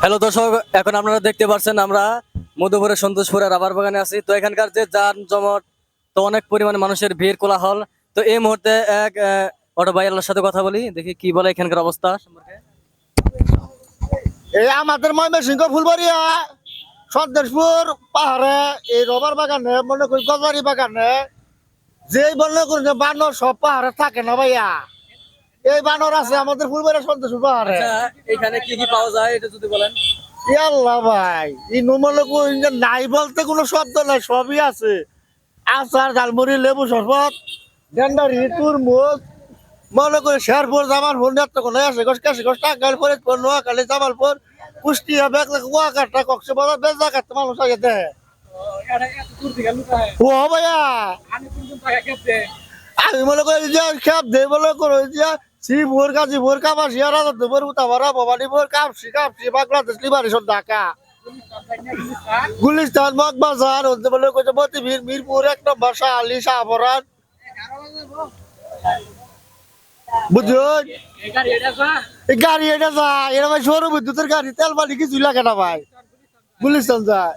Hello দর্শক, এখন আপনারা দেখতে পাচ্ছেন আমরা মধুপুরের সন্তোষপুরের রাবার বাগানে আছি। তো এখানকার যে যান জমট তো অনেক পরিমাণে মানুষের ভিড়, কোলাহল। তো এই মুহূর্তে এক অটো ভাইয়ার সাথে কথা বলি, দেখি কি বলে এখানকার অবস্থা সম্পর্কে। এই আমাদের ময়মনসিংহ ফুলবাড়িয়া সন্দেশপুর পাহাড়ে, এই রবার বাগানে, মনে করি গজারি বাগানে, যেই করি যে বানর সব পাহাড়ে থাকে না ভাইয়া। এই বানর আছে আমাদের ফুলবাড়িয়া সন্দেশপুর পাহাড়ে আচ্ছা, এখানে কি কি পাওয়া যায় এটা যদি বলেন? ভাই নাই বলতে কোনো শব্দ নাই সবই আছে। আচার ঝালমুড়ি লেবু শরবত ডেন্ডারি তুরমুজ মনে করি শেরপুর জামালপুর নেত্রকোনা আছে গোস কাশি গোস টাঙ্গাইল ফরিদপুর নোয়াখালী জামালপুর কুষ্টিয়া বেগলা কুয়াকাটা কক্সবাজার বেজা কাটতে মানুষ আগে দেয় ও ভাইয়া আমি মনে করি যে খেপ মনে করি যে শ্রীপুর গাজীপুর কামাশিয়া রাজত্বপুর উতাবারা ভবানীপুর কাপসি কাপসি বাংলাদেশ লিবারেশন ঢাকা। গুলিস্তান মগবাজার হতে বলে কইছে মতিবীর মিরপুর এক নম্বর শাহালি শাহপরান বুঝুন গাড়ি এটা যায় এটা ভাই সৌর বিদ্যুতের গাড়ি তেল পানি কিছুই লাগে না ভাই। গুলিস্তান যায়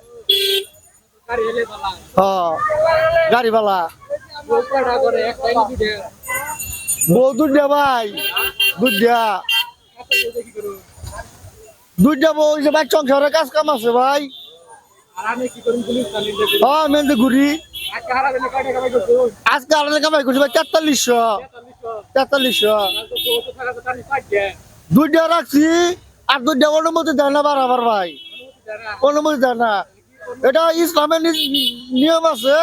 গাড়ি বালা দুধা ভাই। দুধা দুধা কাম আছে ভাই। আজকে কামাই ভাই রাখছি। আর দুইটা অনুমতি দেয় না বাড়াবার ভাই। অনুমতি দেয় না। এটা ইসলামের নিয়ম আছে।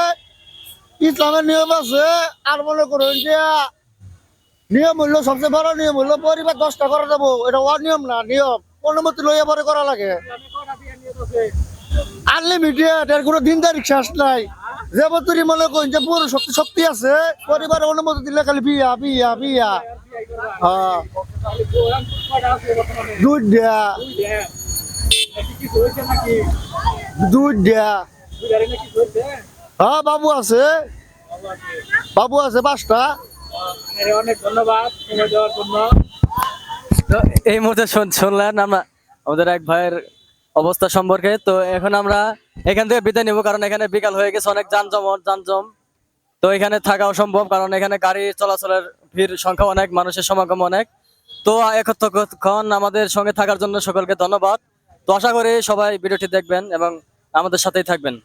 ইসলামের নিয়ম আছে। আর মনে করুন যে নিয়ম হইল সবচেয়ে বড় নিয়ম হইল পরিবার দশটা করা যাব এটা অনিয়ম না, নিয়ম। অনুমতি লইয়া পরে করা লাগে। আনলিমিটেড এর কোনো দিন তারিখ শেষ নাই। যে বতুরি মনে করেন যে পুরো শক্তি শক্তি আছে পরিবারের অনুমতি দিলে খালি বিয়া বিয়া বিয়া। হ্যাঁ। দুধ দেয়া। দুধ দেয়া। হ্যাঁ বাবু আছে। বাবু আছে, পাঁচটা। এই মুহূর্তে শুনলেন আমরা আমাদের এক ভাইয়ের অবস্থা সম্পর্কে। তো এখন আমরা এখান থেকে বিদায় নেব, কারণ এখানে বিকাল হয়ে গেছে, অনেক যানজমট যানজম। তো এখানে থাকা অসম্ভব, কারণ এখানে গাড়ি চলাচলের ভিড় সংখ্যা অনেক, মানুষের সমাগম অনেক। তো এতক্ষণ আমাদের সঙ্গে থাকার জন্য সকলকে ধন্যবাদ। তো আশা করি সবাই ভিডিওটি দেখবেন এবং আমাদের সাথেই থাকবেন।